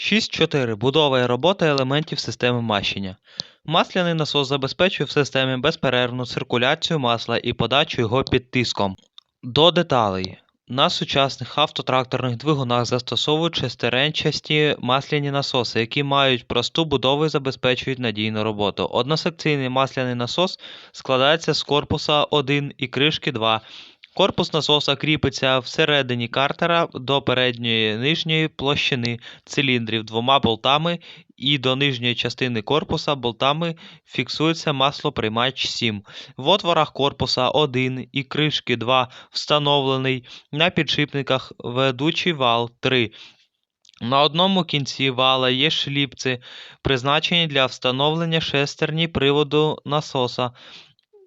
6.4. Будова і робота елементів системи мащення. Масляний насос забезпечує в системі безперервну циркуляцію масла і подачу його під тиском. До деталей. На сучасних автотракторних двигунах застосовують шестеренчасті масляні насоси, які мають просту будову і забезпечують надійну роботу. Односекційний масляний насос складається з корпуса 1 і кришки 2. Корпус насоса кріпиться всередині картера до передньої нижньої площини циліндрів двома болтами і до нижньої частини корпуса болтами фіксується маслоприймач 7. В отворах корпуса 1 і кришки 2 встановлений на підшипниках ведучий вал 3. На одному кінці вала є шліпці, призначені для встановлення шестерні приводу насоса.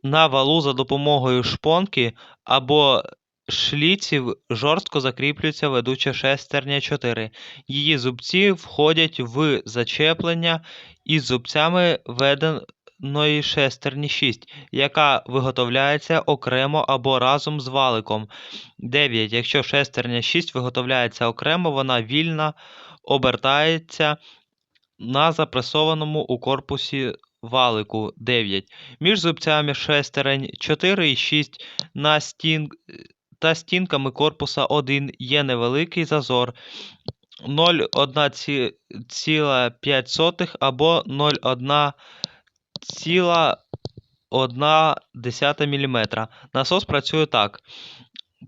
На валу за допомогою шпонки або шліців жорстко закріплюється ведуча шестерня 4. Її зубці входять в зачеплення із зубцями веденої шестерні 6, яка виготовляється окремо або разом з валиком. 9. Якщо шестерня 6 виготовляється окремо, вона вільно обертається на запресованому у корпусі валику 9. Між зубцями шестерень 4 і 6 на стін... та стінками корпуса 1 є невеликий зазор 0,1,5 або 0,1,1 мм. Насос працює так.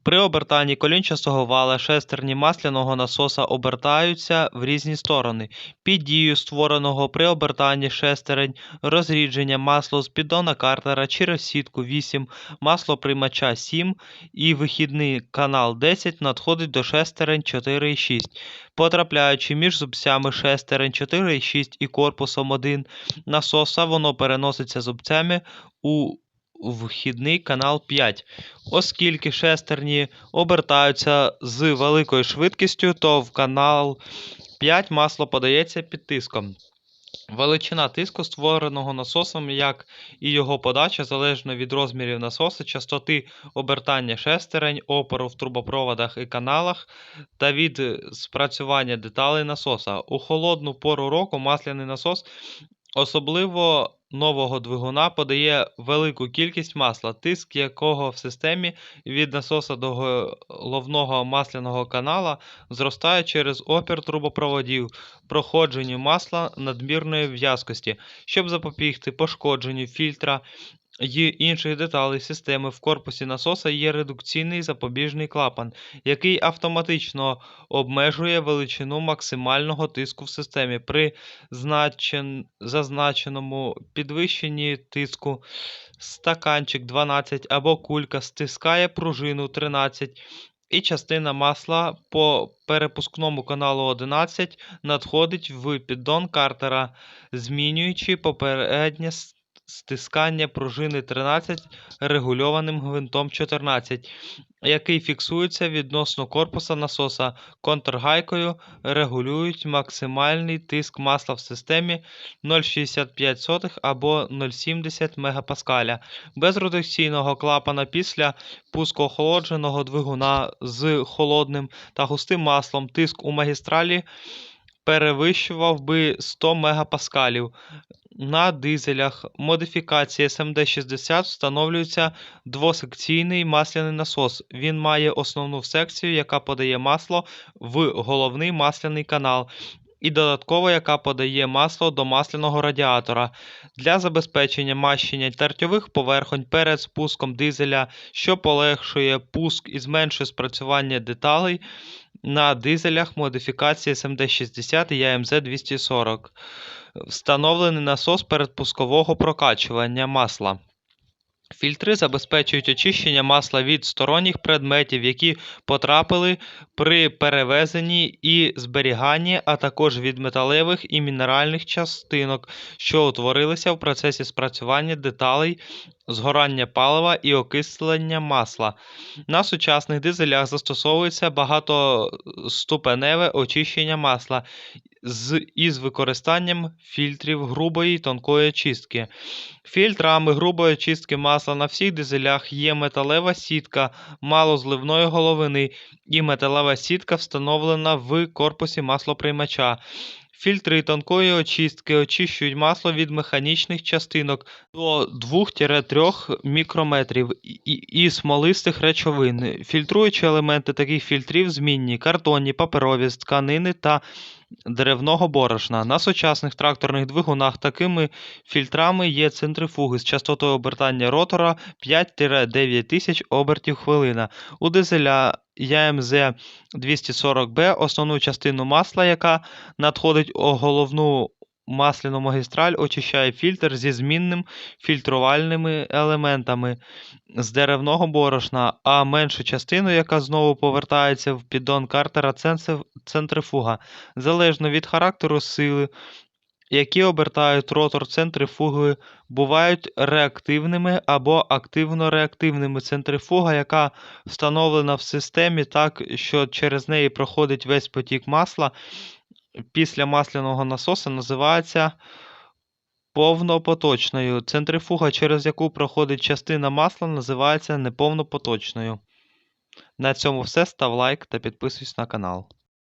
При обертанні колінчастого вала шестерні масляного насоса обертаються в різні сторони. Під дією створеного при обертанні шестерень розрідження масло з піддона картера через сітку 8, маслоприймача 7 і вихідний канал 10 надходить до шестерень 4 і 6. Потрапляючи між зубцями шестерень 4 і 6 і корпусом 1 насоса, воно переноситься зубцями у вхідний канал 5. Оскільки шестерні обертаються з великою швидкістю, то в канал 5 масло подається під тиском. Величина тиску, створеного насосом, як і його подача, залежно від розмірів насоса, частоти обертання шестерень, опору в трубопроводах і каналах та від спрацювання деталей насоса. У холодну пору року масляний насос, особливо нового двигуна подає велику кількість масла, тиск якого в системі від насоса до головного масляного канала зростає через опір трубопроводів, проходженню масла надмірної в'язкості, щоб запобігти пошкодженню фільтра й інших деталей системи в корпусі насоса є редукційний запобіжний клапан, який автоматично обмежує величину максимального тиску в системі. При значен... зазначеному підвищенні тиску стаканчик 12 або кулька стискає пружину 13. І частина масла по перепускному каналу 11 надходить в піддон картера, змінюючи попереднє стискання пружини 13 регульованим гвинтом 14, який фіксується відносно корпуса насоса контргайкою, регулюють максимальний тиск масла в системі 0,65 або 0,70 МПа. Без редукційного клапана після пускоохолодженого двигуна з холодним та густим маслом тиск у магістралі перевищував би 100 МПа. На дизелях модифікації СМД-60 встановлюється двосекційний масляний насос. Він має основну секцію, яка подає масло в головний масляний канал, і додатково, яка подає масло до масляного радіатора. Для забезпечення мащення тертьових поверхонь перед спуском дизеля, що полегшує пуск і зменшує спрацювання деталей на дизелях модифікації СМД-60 і АМЗ-240 встановлений насос передпускового прокачування масла. Фільтри забезпечують очищення масла від сторонніх предметів, які потрапили при перевезенні і зберіганні, а також від металевих і мінеральних частинок, що утворилися в процесі спрацювання деталей, згорання палива і окислення масла. На сучасних дизелях застосовується багатоступеневе очищення масла з із використанням фільтрів грубої й тонкої очистки. Фільтрами грубої очистки масла на всіх дизелях є металева сітка малозливної головини і металева сітка встановлена в корпусі маслоприймача. Фільтри тонкої очистки очищують масло від механічних частинок до 2-3 мікрометрів і, і, і смолистих речовин. Фільтруючі елементи таких фільтрів змінні картонні, паперові, тканини та деревного борошна. На сучасних тракторних двигунах такими фільтрами є центрифуги з частотою обертання ротора 5-9 тисяч обертів хвилина. У дизеля ЯМЗ 240Б основну частину масла, яка надходить у головну масляну магістраль, очищає фільтр зі змінним фільтрувальними елементами з деревного борошна, а меншу частину, яка знову повертається в піддон картера центрифуга. Залежно від характеру сили, які обертають ротор центрифуги, бувають реактивними або активно-реактивними. Центрифуга, яка встановлена в системі так, що через неї проходить весь потік масла після масляного насоса, називається повнопоточною. Центрифуга, через яку проходить частина масла, називається неповнопоточною. На цьому все. Став лайк та підписуйся на канал.